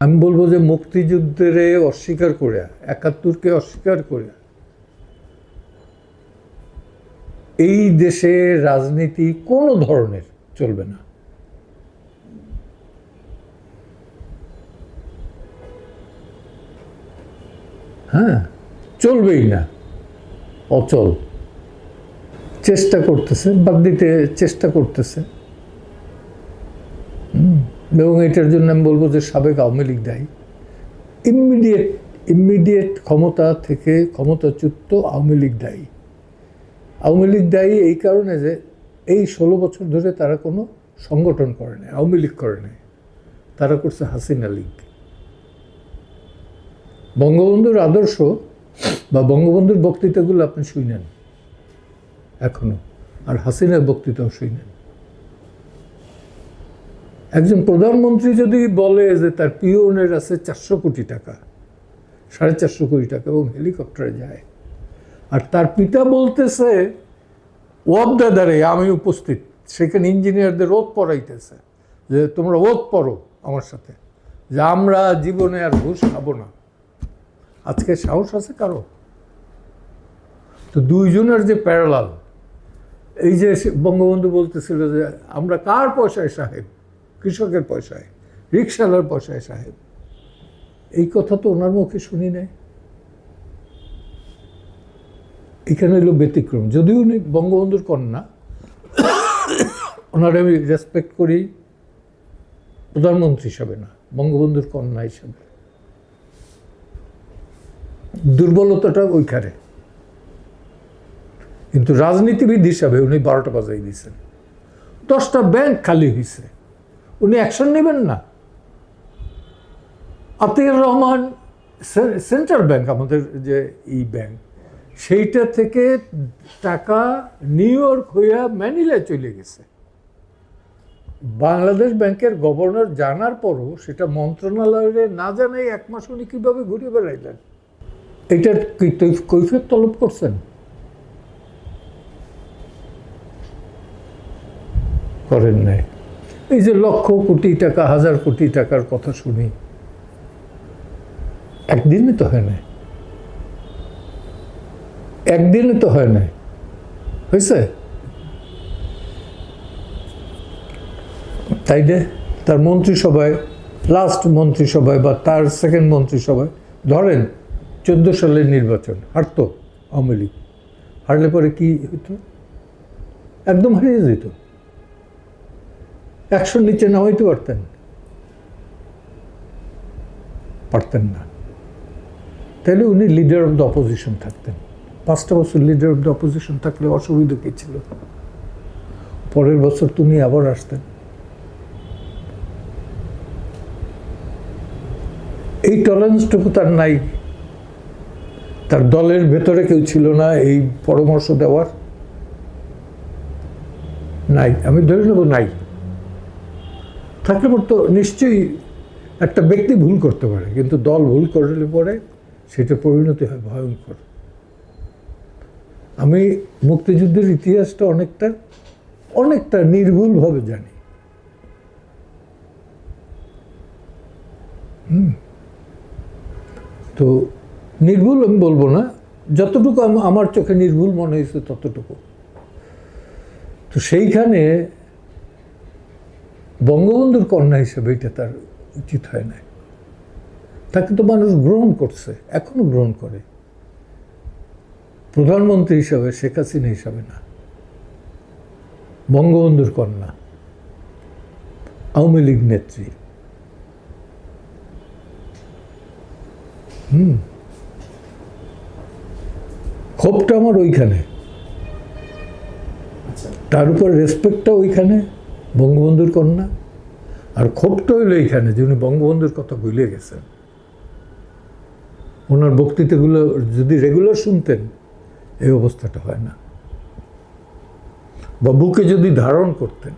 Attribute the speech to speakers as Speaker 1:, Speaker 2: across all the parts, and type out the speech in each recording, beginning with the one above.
Speaker 1: আমি বলব যে মুক্তিযুদ্ধের অস্বীকার করে একাত্তরকে অস্বীকার করে এই দেশে রাজনীতি কোনো ধরনের চলবে না। হ্যাঁ চলবেই না, অচল। চেষ্টা করতেছে, বাদ দিতে চেষ্টা করতেছে। এবং এটার জন্য আমি বলব যে সাবেক আওয়ামী লীগ দায়ী। ইমিডিয়েট ইমিডিয়েট ক্ষমতা থেকে ক্ষমতাচ্যুত আওয়ামী লীগ দায়ী। আওয়ামী লীগ দায়ী এই কারণে যে এই ষোলো বছর ধরে তারা কোনো সংগঠন করে নাই, আওয়ামী লীগ করে নাই। তারা করছে হাসিনা লীগ। বঙ্গবন্ধুর আদর্শ বা বঙ্গবন্ধুর বক্তৃতাগুলো আপনি শুনেন এখনও, আর হাসিনার বক্তৃতাও শুনেন। একজন প্রধানমন্ত্রী যদি বলে যে তার পিওনের আছে চারশো কোটি টাকা, সাড়ে চারশো কোটি টাকা এবং হেলিকপ্টারে যায়, আর তার পিতা বলতেছে ওয়াব দাদারে, আমি উপস্থিত। সেখানে ইঞ্জিনিয়ারদের ওত পড়াইতেছে যে তোমরা ওত পড়ো আমার সাথে, যে আমরা জীবনে আর ঘুষ খাব না। আজকে সাহস আছে কারও? তো দুইজনের যে প্যারালাল এই যে বঙ্গবন্ধু বলতেছিল যে, আমরা কার পয়সায় সাহেব? কৃষকের পয়সায় রিক্সাওয়ালার পয়সায়, সাহেব। এই কথা তো ওনার মুখে শুনি নাই। এখানে হলো ব্যতিক্রম। যদিও উনি বঙ্গবন্ধুর কন্যা, ওনার আমি রেসপেক্ট করি, প্রধানমন্ত্রী হিসাবে না, বঙ্গবন্ধুর কন্যা হিসাবে। দুর্বলতাটা ওইখানে। কিন্তু রাজনীতিবিদ হিসাবে উনি বারোটা বাজাই দিয়েছেন। দশটা ব্যাংক খালি হয়েছে উনি অ্যাকশন নেবেন না। আতিউর রহমান সেন্ট্রাল ব্যাংক আমাদের যে এই ব্যাংক সেইটা থেকে টাকা নিউ ইয়র্ক হইয়া ম্যানিলায় চলে গেছে। বাংলাদেশ ব্যাংকের গভর্নর জানার পরও সেটা মন্ত্রণালয়ে না জানাই এক মাস উনি কীভাবে ঘুরে বেড়াইলেন? এটার কি তৈ- কৈফিয়ত তলব করছেন? করেন নাই। এই যে লক্ষ কোটি টাকা, হাজার কোটি টাকার কথা শুনি একদিনে তো হয় নাই। একদিনে তো হয় নাই। হয়েছে? তাই যে তার মন্ত্রিসভায় লাস্ট মন্ত্রিসভায় বা তার সেকেন্ড মন্ত্রিসভায়, ধরেন চোদ্দ সালের নির্বাচন, হারতো আওয়ামী লীগ। হারলে পরে কি হতো একদম হারিয়ে যেত। একশোর নিচে নামাইতে পারতেন। পারতেন না। তাহলে উনি লিডার অফ দ্য অপোজিশন থাকতেন। পাঁচটা বছর লিডার অফ দ্য অপোজিশন থাকলে অসুবিধা কী ছিল? পরের বছর তুমি আবার আসতেন। এই টলারেন্সটুকু তার নাই। তার দলের ভেতরে কেউ ছিল না এই পরামর্শ দেওয়ার। নাই, আমি ধরে নেব নাই। পর তো নিশ্চয়ই একটা ব্যক্তি ভুল করতে পারে, কিন্তু দল ভুল করলে পরে সেটা পরিণতি হয় ভয়ঙ্কর। আমি মুক্তিযুদ্ধের ইতিহাসটা অনেকটা অনেকটা নির্ভুলভাবে জানি। তো নির্ভুল আমি বলব না, যতটুকু আমার চোখে নির্ভুল মনে হয়েছে ততটুকু। তো সেইখানে বঙ্গবন্ধুর কন্যা হিসেবে এটা তার উচিত হয় না তাকে তো মানুষ গ্রহণ করছে এখনও গ্রহণ করে। প্রধানমন্ত্রী হিসাবে শেখ হাসিনা হিসাবে না। বঙ্গবন্ধুর কন্যা। আওয়ামী লীগ নেত্রী। হুম। ক্ষোভটা আমার ওইখানে।
Speaker 2: আচ্ছা।
Speaker 1: তার উপর রেসপেক্টটা ওইখানে। বঙ্গবন্ধুর কন্যা? আর ক্ষোভটা হইল এইখানে যে উনি বঙ্গবন্ধুর কথা ভুলে গেছেন। ওনার বক্তৃতাগুলো যদি রেগুলার শুনতেন, এই অবস্থাটা হয় না। বা বুকে যদি ধারণ করতেন।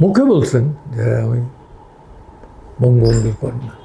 Speaker 1: মুখে বলছেন যে আমি বঙ্গবন্ধুর কন্যা।